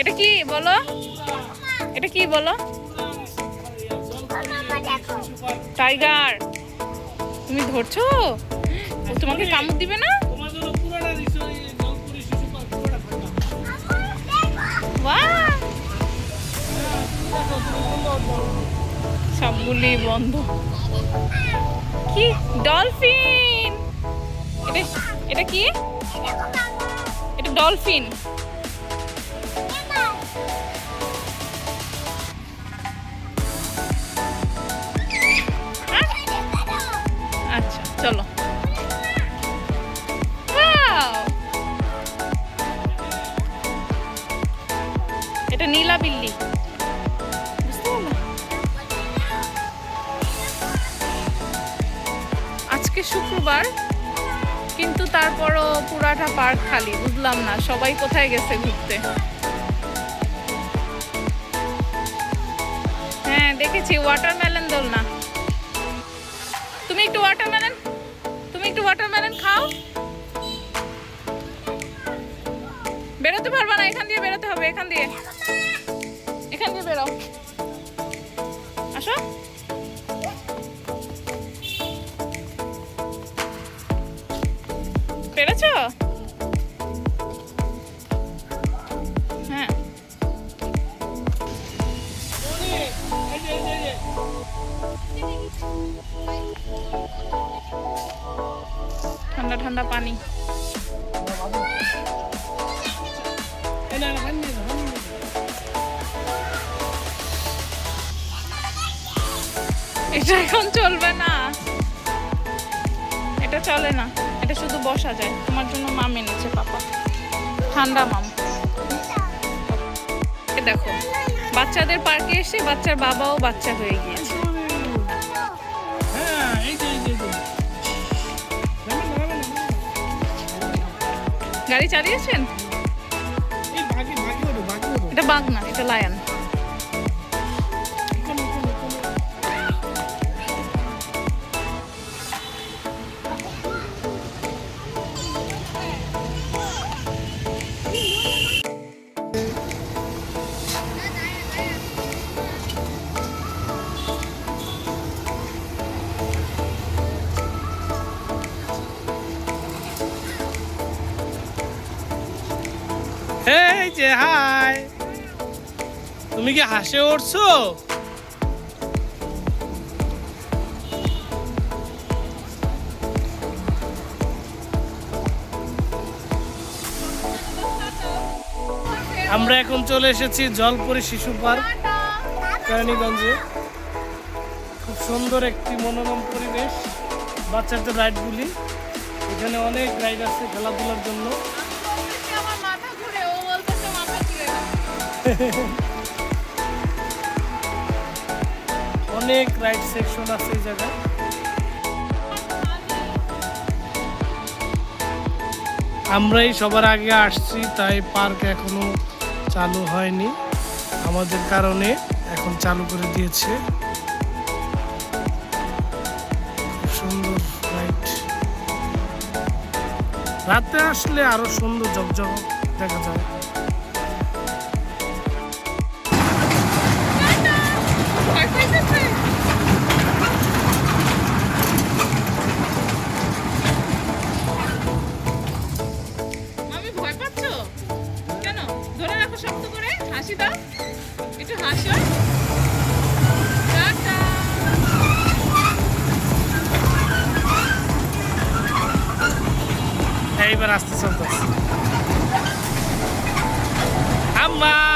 এটা কি বলো? এটা কি বলো? টাইগার। তুমি ধরছো? ও তোমাকে কামড় দিবে না? সবগুলি বন্ধ। কি? ডলফিন! এটা এটা কি? এটা ডলফিন। চলো! এটা নীলা বিল্লি? আজকে শুক্রবার, কিন্তু তারপরও পুরাটা পার্ক খালি, বুঝলাম না। সবাই কোথায় গেছে ঘুরতে? হ্যাঁ দেখেছি ওয়াটারমেলন দোল না তুমি একটু ওয়াটারমেলন তুমি একটু ওয়াটারমেলন খাও। বেরোতে পারবা না, এখান দিয়ে বেরোতে হবে, এখান দিয়ে। এখান দিয়ে বেরো। আসো। ঠান্ডা পানি। এটা এখন চলবে না। এটা চলে না। এটা শুধু বসা যায়। তোমার জন্য মাম এনেছে, পাপা। ঠান্ডা মাম। দেখো, বাচ্চাদের পার্কে এসে বাচ্চার বাবাও বাচ্চা হয়ে গিয়েছে। গাড়ি চালিয়েছেন? এটা বাঘ না এটা লায়ন যে, হাই। তুমি কি হাসে উঠছো? আমরা এখন চলে এসেছি জলপুরি শিশু পার্ক, কেরানীগঞ্জে। খুব সুন্দর একটি মনোরম পরিবেশ, বাচ্চাদের রাইডগুলি। এখানে অনেক রাইড আছে খেলাধুলার জন্য। অনেক রাইড সেকশন আছে এই জায়গায়। আমরাই সবার আগে আসছি, তাই পার্ক এখনও চালু হয়নি। আমাদের কারণে এখন চালু করে দিয়েছে। সুন্দর রাইড রাতে আসলে আরও সুন্দর জগজগ দেখা যায়। এইবার আসতে চলতেছে। আম্মা!